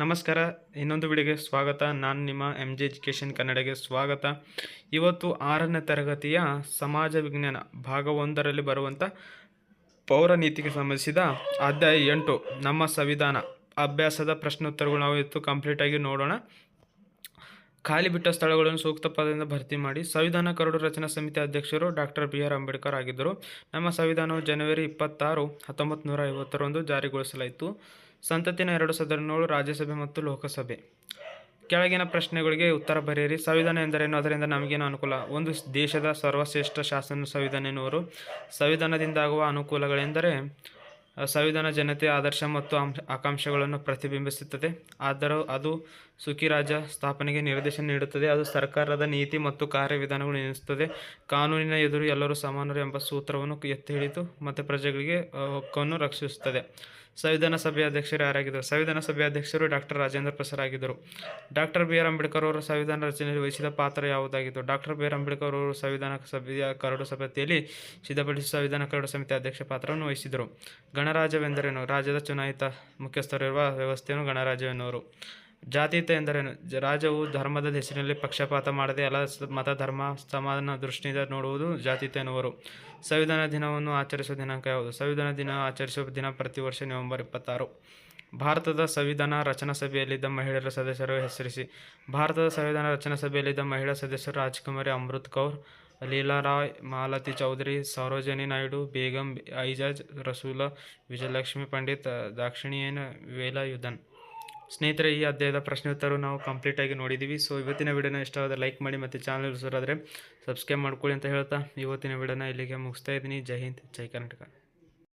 ನಮಸ್ಕಾರ. ಇನ್ನೊಂದು ವಿಡಿಯೋಗೆ ಸ್ವಾಗತ. ನಾನು ನಿಮ್ಮ ಎಂ ಜಿ ಎಜುಕೇಷನ್ ಕನ್ನಡಗೆ ಸ್ವಾಗತ. ಇವತ್ತು ಆರನೇ ತರಗತಿಯ ಸಮಾಜ ವಿಜ್ಞಾನ ಭಾಗ ಒಂದರಲ್ಲಿ ಬರುವಂಥ ಪೌರ ನೀತಿಗೆ ಸಂಬಂಧಿಸಿದ ಅಧ್ಯಾಯ ಎಂಟು, ನಮ್ಮ ಸಂವಿಧಾನ. ಅಭ್ಯಾಸದ ಪ್ರಶ್ನೋತ್ತರಗಳು ನಾವು ಇವತ್ತು ಕಂಪ್ಲೀಟಾಗಿ ನೋಡೋಣ. ಖಾಲಿ ಬಿಟ್ಟ ಸ್ಥಳಗಳನ್ನು ಸೂಕ್ತ ಪದದಿಂದ ಭರ್ತಿ ಮಾಡಿ ಸಂವಿಧಾನ ಕರಡು ರಚನಾ ಸಮಿತಿ ಅಧ್ಯಕ್ಷರು ಡಾಕ್ಟರ್ ಬಿ ಆರ್ ಅಂಬೇಡ್ಕರ್ ಆಗಿದ್ದರು. ನಮ್ಮ ಸಂವಿಧಾನವು ಜನವರಿ ಇಪ್ಪತ್ತಾರು, ಹತ್ತೊಂಬತ್ತು ನೂರ ಐವತ್ತರಂದು ಜಾರಿಗೊಳಿಸಲಾಯಿತು. ಸಂಸತ್ತಿನ ಎರಡು ಸದನಗಳು ರಾಜ್ಯಸಭೆ ಮತ್ತು ಲೋಕಸಭೆ. ಕೆಳಗಿನ ಪ್ರಶ್ನೆಗಳಿಗೆ ಉತ್ತರ ಬರೆಯಿರಿ. ಸಂವಿಧಾನ ಎಂದರೇನು ಅದರಿಂದ ನಮಗೇನು ಅನುಕೂಲ? ಒಂದು ದೇಶದ ಸರ್ವಶ್ರೇಷ್ಠ ಶಾಸನ ಸಂವಿಧಾನ ಎನ್ನುವರು. ಸಂವಿಧಾನದಿಂದ ಆಗುವ ಅನುಕೂಲಗಳೆಂದರೆ, ಸಂವಿಧಾನ ಜನತೆಯ ಆದರ್ಶ ಮತ್ತು ಆಕಾಂಕ್ಷೆಗಳನ್ನು ಪ್ರತಿಬಿಂಬಿಸುತ್ತದೆ. ಆದರೂ ಅದು ಸುಖಿ ರಾಜ್ಯ ಸ್ಥಾಪನೆಗೆ ನಿರ್ದೇಶನ ನೀಡುತ್ತದೆ. ಅದು ಸರ್ಕಾರದ ನೀತಿ ಮತ್ತು ಕಾರ್ಯವಿಧಾನಗಳು ಎನಿಸುತ್ತದೆ. ಕಾನೂನಿನ ಎದುರು ಎಲ್ಲರೂ ಸಮಾನರು ಎಂಬ ಸೂತ್ರವನ್ನು ಎತ್ತಿ ಹಿಡಿದು ಮತ್ತು ಪ್ರಜೆಗಳಿಗೆ ಹಕ್ಕನ್ನು ರಕ್ಷಿಸುತ್ತದೆ. ಸಂವಿಧಾನ ಸಭೆಯ ಅಧ್ಯಕ್ಷರು ಯಾರಾಗಿದ್ದರು? ಸಂವಿಧಾನ ಸಭೆಯ ಅಧ್ಯಕ್ಷರು ಡಾಕ್ಟರ್ ರಾಜೇಂದ್ರ ಪ್ರಸಾದ್ ಆಗಿದ್ದರು. ಡಾಕ್ಟರ್ ಬಿ ಆರ್ ಅಂಬೇಡ್ಕರ್ ಅವರು ಸಂವಿಧಾನ ರಚನೆಯಲ್ಲಿ ವಹಿಸಿದ ಪಾತ್ರ ಯಾವುದಾಗಿತ್ತು? ಡಾಕ್ಟರ್ ಬಿ ಆರ್ ಅಂಬೇಡ್ಕರ್ ಅವರು ಸಂವಿಧಾನ ಸಭೆಯ ಕರಡು ಸಮಿತಿಯಲ್ಲಿ ಸಿದ್ಧಪಡಿಸಿದ ಸಂವಿಧಾನ ಕರಡು ಸಮಿತಿ ಅಧ್ಯಕ್ಷ ಪಾತ್ರವನ್ನು ವಹಿಸಿದರು ಗಣರಾಜ್ಯವೆಂದರೇನು? ರಾಜ್ಯದ ಚುನಾಯಿತ ಮುಖ್ಯಸ್ಥರಿರುವ ವ್ಯವಸ್ಥೆಯನ್ನು ಗಣರಾಜ್ಯವೆನ್ನುವರು. ಜಾತೀಯತೆ ಎಂದರೇನು ರಾಜವು ಧರ್ಮದ ಹೆಸರಿನಲ್ಲಿ ಪಕ್ಷಪಾತ ಮಾಡದೆ ಎಲ್ಲ ಮತ ಧರ್ಮ ಸಮಾನ ದೃಷ್ಟಿಯಿಂದ ನೋಡುವುದು ಜಾತೀಯತೆ ಎನ್ನುವರು. ಸಂವಿಧಾನ ದಿನವನ್ನು ಆಚರಿಸುವ ದಿನಾಂಕ ಯಾವುದು? ಸಂವಿಧಾನ ದಿನ ಆಚರಿಸುವ ದಿನ ಪ್ರತಿ ವರ್ಷ ನವೆಂಬರ್ ಇಪ್ಪತ್ತಾರು. ಭಾರತದ ಸಂವಿಧಾನ ರಚನಾ ಸಭೆಯಲ್ಲಿದ್ದ ಮಹಿಳೆಯರ ಸದಸ್ಯರು ಹೆಸರಿಸಿ. ಭಾರತದ ಸಂವಿಧಾನ ರಚನಾ ಸಭೆಯಲ್ಲಿದ್ದ ಮಹಿಳಾ ಸದಸ್ಯರು ರಾಜ್ಕುಮಾರಿ ಅಮೃತ್ ಕೌರ್ ಲೀಲಾ ರಾಯ್ ಮಾಲತಿ ಚೌಧರಿ, ಸರೋಜಿನಿ ನಾಯ್ಡು, ಬೇಗಂ ಐಜಾಜ್, ರಸೂಲ ವಿಜಯಲಕ್ಷ್ಮಿ ಪಂಡಿತ್, ದಾಕ್ಷಿಣಿಯನ್ ವೇಲಾಯುಧನ್. ಸ್ನೇಹಿತರೆ, ಈ ಅಧ್ಯಾಯದ ಪ್ರಶ್ನೆ ಉತ್ತರ ನಾವು ಕಂಪ್ಲೀಟಾಗಿ ನೋಡಿದ್ದೀವಿ ಸೊ ಇವತ್ತಿನ ವಿಡಿಯೋನ ಇಷ್ಟವಾದ ಲೈಕ್ ಮಾಡಿ ಮತ್ತು ಚಾನಲ್ ಸಬ್ಸ್ಕ್ರೈಬ್ ಮಾಡ್ಕೊಳ್ಳಿ ಅಂತ ಹೇಳ್ತಾ, ಇವತ್ತಿನ ವಿಡಿಯೋನ ಇಲ್ಲಿಗೆ ಮುಗಿಸ್ತಾ ಇದ್ದೀನಿ. ಜೈ ಹಿಂದ್, ಜೈ ಕರ್ನಾಟಕ.